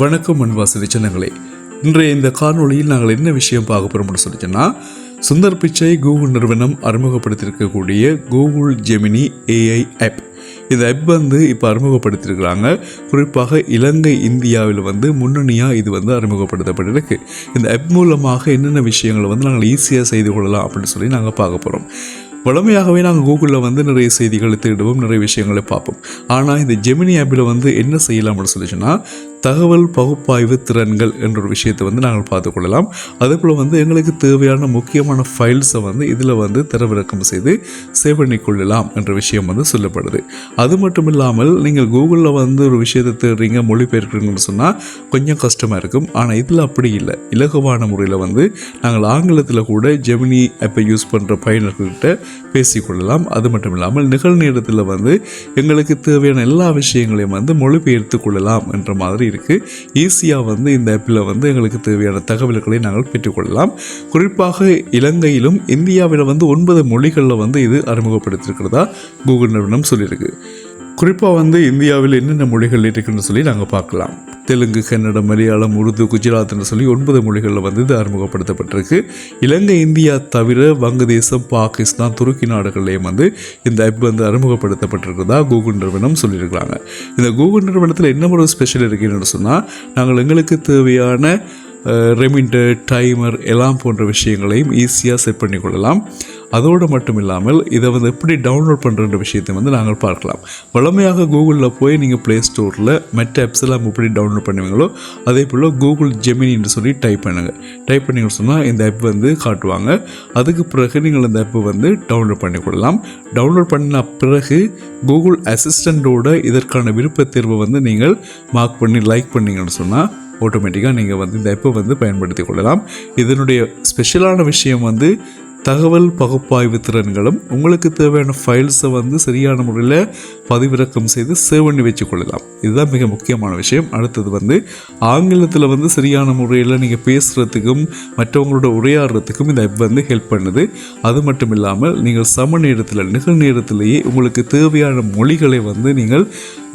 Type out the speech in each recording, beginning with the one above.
வணக்கம் அன்பாசிரி சின்னங்களே. இன்றைய இந்த காணொளியில் நாங்கள் என்ன விஷயம் பார்க்க போகிறோம்னு சொல்லிச்சோன்னா சுந்தர் பிச்சை கூகுள் நிறுவனம் அறிமுகப்படுத்தியிருக்கக்கூடிய கூகுள் ஜெமினி ஏஐ ஆப் இந்த ஆப் வந்து இப்போ அறிமுகப்படுத்தியிருக்கிறாங்க. குறிப்பாக இலங்கை இந்தியாவில் வந்து முன்னணியாக இது வந்து அறிமுகப்படுத்தப்பட்டிருக்கு. இந்த ஆப் மூலமாக என்னென்ன விஷயங்களை வந்து நாங்கள் ஈஸியாக செய்து கொள்ளலாம் அப்படின்னு சொல்லி நாங்கள் பார்க்க போகிறோம் வழமையாகவே நாங்கள் கூகுளில் வந்து நிறைய செய்திகளை தேடுவோம் நிறைய விஷயங்களை பார்ப்போம். ஆனால் இந்த ஜெமினி ஆப்பில் வந்து என்ன செய்யலாம்னு சொல்லிச்சுன்னா தகவல் பகுப்பாய்வு திறன்கள் என்ற ஒரு விஷயத்தை வந்து நாங்கள் பார்த்துக்கொள்ளலாம் அதே போல் வந்து எங்களுக்கு தேவையான முக்கியமான ஃபைல்ஸை வந்து இதில் வந்து தரவிறக்கம் செய்து சேவ் பண்ணிக்கொள்ளலாம் என்ற விஷயம் வந்து சொல்லப்படுது. அது மட்டும் இல்லாமல் நீங்கள் கூகுளில் வந்து ஒரு விஷயத்தை தேடுறீங்க மொழிபெயர்க்கிறீங்கன்னு சொன்னால் கொஞ்சம் கஷ்டமாக இருக்கும். ஆனால் இதில் அப்படி இல்லை. இலகுவான முறையில் வந்து நாங்கள் ஆங்கிலத்தில் கூட ஜெமினி ஆப்பை யூஸ் பண்ணுற பயனர்கள்கிட்ட பேசிக்கொள்ளலாம் அது மட்டும் இல்லாமல் நிகழ்நேரத்தில் வந்து எங்களுக்கு தேவையான எல்லா விஷயங்களையும் வந்து மொழிபெயர்த்து கொள்ளலாம் என்ற மாதிரி இருக்குது ஈஸியாக வந்து இந்த ஆப்பில் வந்து எங்களுக்கு தேவையான தகவல்களை நாங்கள் பெற்றுக்கொள்ளலாம். குறிப்பாக இலங்கையிலும் இந்தியாவில் வந்து ஒன்பது மொழிகளில் வந்து இது அறிமுகப்படுத்தியிருக்கிறதா கூகுள் நிறுவனம் சொல்லியிருக்கு. குறிப்பாக வந்து இந்தியாவில் என்னென்ன மொழிகள் இருக்குன்னு சொல்லி நாங்கள் பார்க்கலாம். தெலுங்கு கன்னடம் மலையாளம் உருது குஜராத்னு சொல்லி ஒன்பது மொழிகளில் வந்து இது அறிமுகப்படுத்தப்பட்டிருக்கு. இலங்கை இந்தியா தவிர வங்கதேசம் பாகிஸ்தான் துருக்கி நாடுகள்லேயும் வந்து இந்த ஆப் வந்து அறிமுகப்படுத்தப்பட்டிருக்கிறதா கூகுள் நிறுவனம் சொல்லியிருக்கிறாங்க. இந்த கூகுள் நிறுவனத்தில் என்ன ஒரு ஸ்பெஷல் இருக்குன்னு சொன்னால் நாங்கள் எங்களுக்கு தேவையான ரெமிண்டர் டைமர் எல்லாம் போன்ற விஷயங்களையும் ஈஸியாக செட் பண்ணி கொள்ளலாம். அதோடு மட்டும் இல்லாமல் இதை வந்து எப்படி டவுன்லோட் பண்ணுறன்ற விஷயத்தை வந்து நாங்கள் பார்க்கலாம். வளமையாக கூகுளில் போய் நீங்கள் ப்ளே ஸ்டோரில் மற்ற ஆப்ஸ் எல்லாம் எப்படி டவுன்லோட் பண்ணுவீங்களோ அதே போல் கூகுள் ஜெமினின்னு சொல்லி டைப் பண்ணுங்கள் டைப் பண்ணிங்கன்னு சொன்னால் இந்த ஆப் வந்து காட்டுவாங்க. அதுக்கு பிறகு நீங்கள் இந்த ஆப்பை வந்து டவுன்லோட் பண்ணி கொள்ளலாம். டவுன்லோட் பண்ண பிறகு கூகுள் அசிஸ்டண்ட்டோட இதற்கான விருப்ப தேர்வை வந்து நீங்கள் மார்க் பண்ணி லைக் பண்ணீங்கன்னு சொன்னால் ஆட்டோமேட்டிக்காக நீங்கள் வந்து இந்த ஆப்பை வந்து பயன்படுத்தி கொள்ளலாம். இதனுடைய ஸ்பெஷலான விஷயம் வந்து தகவல் பகுப்பாய்வு திறன்களும் உங்களுக்கு தேவையான ஃபைல்ஸை வந்து சரியான முறையில் பதிவிறக்கம் செய்து சேவ் பண்ணி வச்சுக்கொள்ளலாம் இதுதான் மிக முக்கியமான விஷயம். அடுத்தது வந்து ஆங்கிலத்தில் வந்து சரியான முறையில் நீங்கள் பேசுகிறதுக்கும் மற்றவங்களோட உரையாடுறதுக்கும் இந்த ஆப் வந்து ஹெல்ப் பண்ணுது. அது மட்டும் இல்லாமல் நீங்கள் சம நேரத்தில் நிகழ்நேரத்திலேயே உங்களுக்கு தேவையான மொழிகளை வந்து நீங்கள்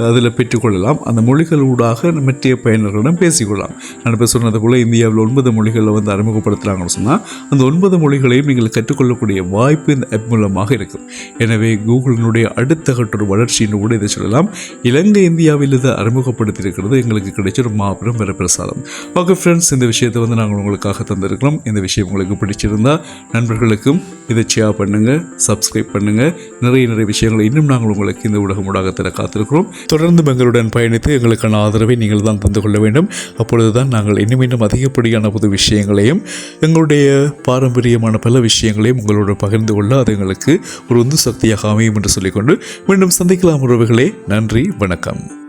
அதில் பெற்றுக்கொள்ளலாம். அந்த மொழிகள் ஊடாக மற்ற பயனர்களிடம் பேசிக்கொள்ளலாம். நான் இப்போ சொன்னது போல் இந்தியாவில் ஒன்பது மொழிகளில் வந்து அறிமுகப்படுத்துகிறாங்கன்னு சொன்னால் அந்த ஒன்பது மொழிகளையும் நீங்கள் கற்றுக்கொள்ளக்கூடிய வாய்ப்பு இந்த ஆப் மூலமாக இருக்கும் எனவே கூகுளினுடைய அடுத்த வளர்ச்சி ஒரு வளர்ச்சின்னு கூட இதை சொல்லலாம். இலங்கை இந்தியாவில் இதை அறிமுகப்படுத்தியிருக்கிறது. எங்களுக்கு கிடைச்ச ஒரு மாபெரும் வரப்பிரசாதம். ஓகே ஃப்ரெண்ட்ஸ் இந்த விஷயத்தை வந்து நாங்கள் உங்களுக்காக தந்திருக்கிறோம். இந்த விஷயம் உங்களுக்கு பிடிச்சிருந்தா நண்பர்களுக்கும் இதை ஷேர் பண்ணுங்கள் சப்ஸ்கிரைப் பண்ணுங்கள் நிறைய நிறைய விஷயங்களை இன்னும் நாங்கள் உங்களுக்கு இந்த ஊடகம் ஊடகத்தில் காத்திருக்கிறோம். தொடர்ந்து எங்களுடன் பயணித்து எங்களுக்கான ஆதரவை நீங்கள் தான் தந்து கொள்ள வேண்டும். அப்பொழுது தான் நாங்கள் இன்னும் இன்னும் அதிகப்படியான புது விஷயங்களையும் எங்களுடைய பாரம்பரியமான பல விஷயங்களையும் உங்களோடு பகிர்ந்து கொள்ள அது எங்களுக்கு ஒரு உந்து சக்தியாக அமையும் என்று சொல்லிக்கொண்டு மீண்டும் சந்திக்கலாம். உறவுகளே நன்றி வணக்கம்.